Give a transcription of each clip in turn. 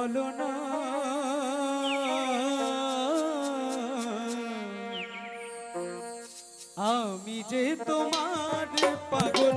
বলো না। আমি যে তোমার পাগল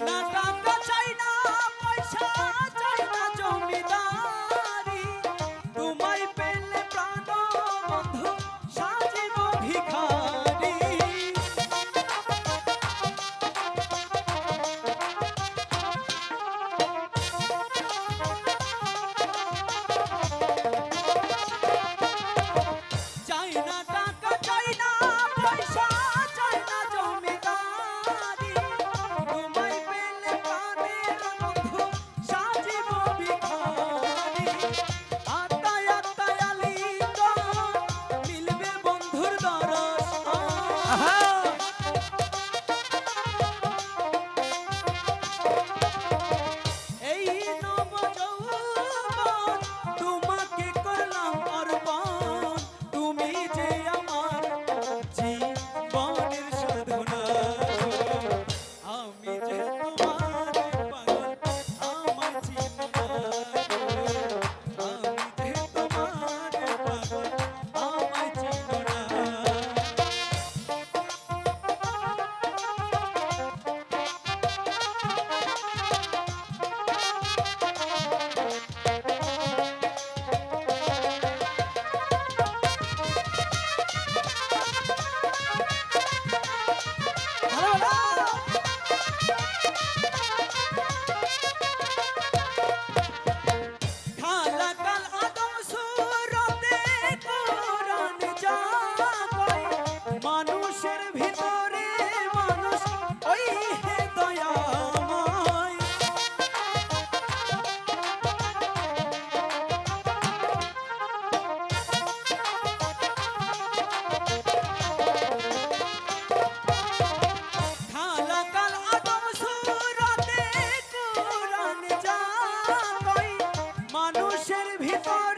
না মানুষের ভিতর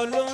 solo